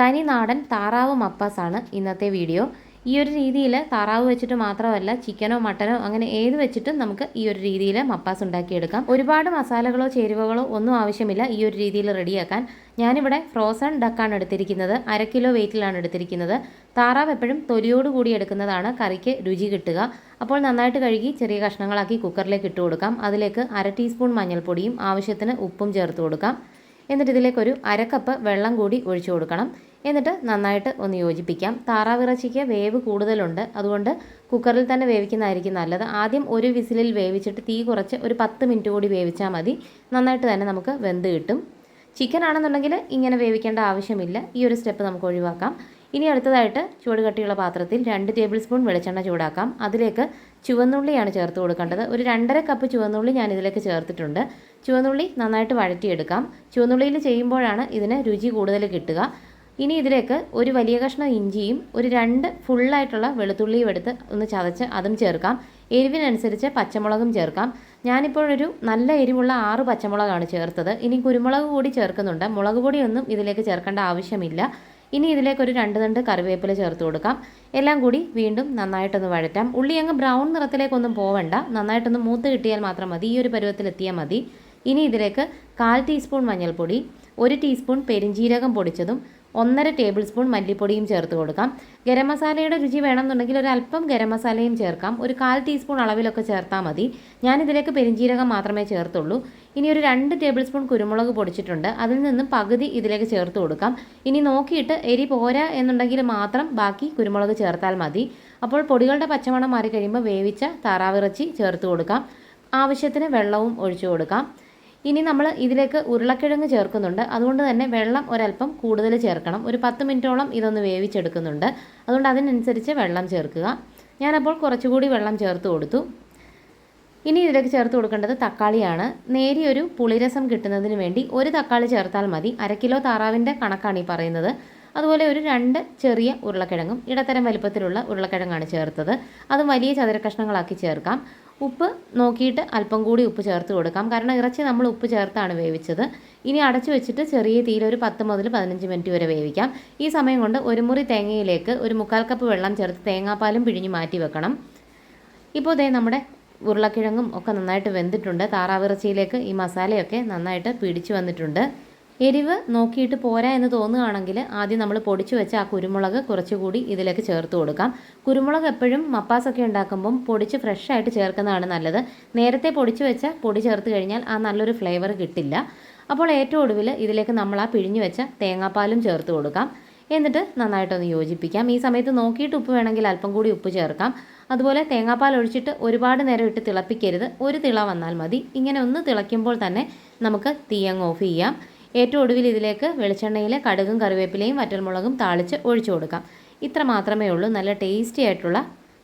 തനി നാടൻ താറാവ് മപ്പാസാണ് ഇന്നത്തെ വീഡിയോ. ഈ ഒരു രീതിയിൽ താറാവ് വെച്ചിട്ട് മാത്രമല്ല ചിക്കനോ മട്ടനോ അങ്ങനെ ഏത് വെച്ചിട്ടും നമുക്ക് ഈ ഒരു രീതിയിൽ മപ്പാസ് ഉണ്ടാക്കിയെടുക്കാം. ഒരുപാട് മസാലകളോ ചേരുവകളോ ഒന്നും ആവശ്യമില്ല ഈ ഒരു രീതിയിൽ റെഡിയാക്കാൻ. ഞാനിവിടെ ഫ്രോസൺ ഡക്കാണ് എടുത്തിരിക്കുന്നത്. അര കിലോ വെയിറ്റിലാണ് എടുത്തിരിക്കുന്നത്. താറാവ് എപ്പോഴും തൊലിയോട് കൂടി എടുക്കുന്നതാണ് കറിക്ക് രുചി കിട്ടുക. അപ്പോൾ നന്നായിട്ട് കഴുകി ചെറിയ കഷ്ണങ്ങളാക്കി കുക്കറിലേക്ക് ഇട്ട് കൊടുക്കാം. അതിലേക്ക് അര ടീസ്പൂൺ മഞ്ഞൾപ്പൊടിയും ആവശ്യത്തിന് ഉപ്പും ചേർത്ത് കൊടുക്കാം. എന്നിട്ട് ഇതിലേക്ക് ഇതിലേക്കൊരു അരക്കപ്പ് വെള്ളം കൂടി ഒഴിച്ചു കൊടുക്കണം. എന്നിട്ട് നന്നായിട്ട് ഒന്ന് യോജിപ്പിക്കാം. താറാവിറച്ചിക്ക് വേവ് കൂടുതലുണ്ട്. അതുകൊണ്ട് കുക്കറിൽ തന്നെ വേവിക്കുന്നതായിരിക്കും നല്ലത്. ആദ്യം ഒരു വിസിലിൽ വേവിച്ചിട്ട് തീ കുറച്ച് ഒരു പത്ത് മിനിറ്റ് കൂടി വേവിച്ചാൽ മതി. നന്നായിട്ട് തന്നെ നമുക്ക് വെന്ത് കിട്ടും. ചിക്കൻ ആണെന്നുണ്ടെങ്കിൽ ഇങ്ങനെ വേവിക്കേണ്ട ആവശ്യമില്ല. ഈ ഒരു സ്റ്റെപ്പ് നമുക്ക് ഒഴിവാക്കാം. ഇനി അടുത്തതായിട്ട് ചൂട് കട്ടിയുള്ള പാത്രത്തിൽ രണ്ട് ടേബിൾ സ്പൂൺ വെളിച്ചെണ്ണ ചൂടാക്കാം. അതിലേക്ക് ചുവന്നുള്ളിയാണ് ചേർത്ത് കൊടുക്കേണ്ടത്. ഒരു രണ്ടര കപ്പ് ചുവന്നുള്ളി ഞാൻ ഇതിലേക്ക് ചേർത്തിട്ടുണ്ട്. ചുവന്നുള്ളി നന്നായിട്ട് വഴറ്റിയെടുക്കാം. ചുവന്നുള്ളിയിൽ ചെയ്യുമ്പോഴാണ് ഇതിന് രുചി കൂടുതൽ കിട്ടുക. ഇനി ഇതിലേക്ക് ഒരു വലിയ കഷ്ണം ഇഞ്ചിയും ഒരു രണ്ട് ഫുള്ളായിട്ടുള്ള വെളുത്തുള്ളിയും എടുത്ത് ഒന്ന് ചതച്ച് അതും ചേർക്കാം. എരിവിനനുസരിച്ച് പച്ചമുളകും ചേർക്കാം. ഞാനിപ്പോഴൊരു നല്ല എരിവുള്ള ആറ് പച്ചമുളകാണ് ചേർത്തത്. ഇനി കുരുമുളക് കൂടി ചേർക്കുന്നുണ്ട്. മുളക് പൊടിയൊന്നും ഇതിലേക്ക് ചേർക്കേണ്ട ആവശ്യമില്ല. ഇനി ഇതിലേക്ക് ഒരു രണ്ട് തണ്ട് കറിവേപ്പില ചേർത്ത് കൊടുക്കാം. എല്ലാം കൂടി വീണ്ടും നന്നായിട്ടൊന്ന് വഴറ്റാം. ഉള്ളി അങ്ങ് ബ്രൗൺ നിറത്തിലേക്കൊന്നും പോവണ്ട. നന്നായിട്ടൊന്ന് മൂത്ത് കിട്ടിയാൽ മാത്രം മതി. ഈ ഒരു പരുവത്തിൽ എത്തിയാൽ മതി. ഇനി ഇതിലേക്ക് കാൽ ടീസ്പൂൺ മഞ്ഞൾപ്പൊടി ഒരു ടീസ്പൂൺ പെരിഞ്ജീരകം പൊടിച്ചതും ഒന്നര ടേബിൾ സ്പൂൺ മല്ലിപ്പൊടിയും ചേർത്ത് കൊടുക്കാം. ഗരം മസാലയുടെ രുചി വേണമെന്നുണ്ടെങ്കിൽ ഒരു അല്പം ഗരം മസാലയും ചേർക്കാം. ഒരു കാൽ ടീസ്പൂൺ അളവിലൊക്കെ ചേർത്താൽ മതി. ഞാനിതിലേക്ക് പെരിഞ്ജീരകം മാത്രമേ ചേർത്തുള്ളൂ. ഇനി ഒരു രണ്ട് ടേബിൾ സ്പൂൺ കുരുമുളക് പൊടിച്ചിട്ടുണ്ട്. അതിൽ നിന്നും പകുതി ഇതിലേക്ക് ചേർത്ത് കൊടുക്കാം. ഇനി നോക്കിയിട്ട് എരി പോരാ എന്നുണ്ടെങ്കിൽ മാത്രം ബാക്കി കുരുമുളക് ചേർത്താൽ മതി. അപ്പോൾ പൊടികളുടെ പച്ചമണം മാറിക്കഴിയുമ്പോൾ വേവിച്ച താറാവിറച്ചി ചേർത്ത് കൊടുക്കാം. ആവശ്യത്തിന് വെള്ളവും ഒഴിച്ചു കൊടുക്കാം. ഇനി നമ്മൾ ഇതിലേക്ക് ഉരുളക്കിഴങ്ങ് ചേർക്കുന്നുണ്ട്. അതുകൊണ്ട് തന്നെ വെള്ളം ഒരല്പം കൂടുതൽ ചേർക്കണം. ഒരു പത്ത് മിനിറ്റോളം ഇതൊന്ന് വേവിച്ചെടുക്കുന്നുണ്ട്. അതുകൊണ്ട് അതിനനുസരിച്ച് വെള്ളം ചേർക്കുക. ഞാനപ്പോൾ കുറച്ചുകൂടി വെള്ളം ചേർത്ത് കൊടുത്തു. ഇനി ഇതിലേക്ക് ചേർത്ത് കൊടുക്കേണ്ടത് തക്കാളിയാണ്. നേരിയൊരു പുളിരസം കിട്ടുന്നതിന് വേണ്ടി ഒരു തക്കാളി ചേർത്താൽ മതി. അര കിലോ താറാവിന്റെ കണക്കാണ് ഈ പറയുന്നത്. അതുപോലെ ഒരു രണ്ട് ചെറിയ ഉരുളക്കിഴങ്ങും ഇടത്തരം വലിപ്പത്തിലുള്ള ഉരുളക്കിഴങ്ങാണ് ചേർത്തത്. അത് വലിയ ചതുരക്കഷ്ണങ്ങളാക്കി ചേർക്കാം. ഉപ്പ് നോക്കിയിട്ട് അല്പം കൂടി ഉപ്പ് ചേർത്ത് കൊടുക്കാം. കാരണം ഇറച്ചി നമ്മൾ ഉപ്പ് ചേർത്താണ് വേവിച്ചത്. ഇനി അടച്ചു വെച്ചിട്ട് ചെറിയ തീയിൽ ഒരു പത്ത് മുതൽ പതിനഞ്ച് മിനിറ്റ് വരെ വേവിക്കാം. ഈ സമയം കൊണ്ട് ഒരു മുറി തേങ്ങയിലേക്ക് ഒരു മുക്കാൽ കപ്പ് വെള്ളം ചേർത്ത് തേങ്ങാപ്പാലും പിഴിഞ്ഞ് മാറ്റി വെക്കണം. ഇപ്പോൾ ദേ നമ്മുടെ ഉരുളക്കിഴങ്ങും ഒക്കെ നന്നായിട്ട് വെന്തിട്ടുണ്ട്. താറാവിറച്ചിയിലേക്ക് ഈ മസാലയൊക്കെ നന്നായിട്ട് പിടിച്ചു വന്നിട്ടുണ്ട്. എരിവ് നോക്കിയിട്ട് പോരാ എന്ന് തോന്നുകയാണെങ്കിൽ ആദ്യം നമ്മൾ പൊടിച്ചു വെച്ച ആ കുരുമുളക് കുറച്ചുകൂടി ഇതിലേക്ക് ചേർത്ത് കൊടുക്കാം. കുരുമുളക് എപ്പോഴും മപ്പാസൊക്കെ ഉണ്ടാക്കുമ്പം പൊടിച്ച് ഫ്രഷ് ആയിട്ട് ചേർക്കുന്നതാണ് നല്ലത്. നേരത്തെ പൊടിച്ചു വെച്ച പൊടി ചേർത്ത് കഴിഞ്ഞാൽ ആ നല്ലൊരു ഫ്ലേവർ കിട്ടില്ല. അപ്പോൾ ഏറ്റവും ഒടുവിൽ ഇതിലേക്ക് നമ്മൾ ആ പിഴിഞ്ഞു വെച്ച തേങ്ങാപ്പാലും ചേർത്ത് കൊടുക്കാം. എന്നിട്ട് നന്നായിട്ടൊന്ന് യോജിപ്പിക്കാം. ഈ സമയത്ത് നോക്കിയിട്ട് ഉപ്പ് വേണമെങ്കിൽ അല്പം കൂടി ഉപ്പ് ചേർക്കാം. അതുപോലെ തേങ്ങാപ്പാൽ ഒഴിച്ചിട്ട് ഒരുപാട് നേരം ഇട്ട് തിളപ്പിക്കരുത്. ഒരു തിള വന്നാൽ മതി. ഇങ്ങനെ ഒന്ന് തിളയ്ക്കുമ്പോൾ തന്നെ നമുക്ക് തീയങ്ങ് ഓഫ് ചെയ്യാം. ഏറ്റവും ഒടുവിൽ ഇതിലേക്ക് വെളിച്ചെണ്ണയിൽ കടുകും കറിവേപ്പിലയും വറ്റൽമുളകും താളിച്ച് ഒഴിച്ചു കൊടുക്കാം. ഇത്ര മാത്രമേ ഉള്ളൂ. നല്ല ടേസ്റ്റി ആയിട്ടുള്ള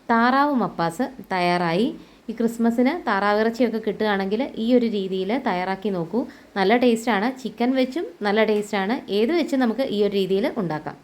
താറാവ് മപ്പാസ് തയ്യാറായി. ഈ ക്രിസ്മസിന് താറാവിറച്ചിയൊക്കെ കിട്ടുകയാണെങ്കിൽ ഈ ഒരു രീതിയിൽ തയ്യാറാക്കി നോക്കൂ. നല്ല ടേസ്റ്റാണ്. ചിക്കൻ വെച്ചും നല്ല ടേസ്റ്റാണ്. ഏത് വെച്ചും നമുക്ക് ഈ ഒരു രീതിയിൽ ഉണ്ടാക്കാം.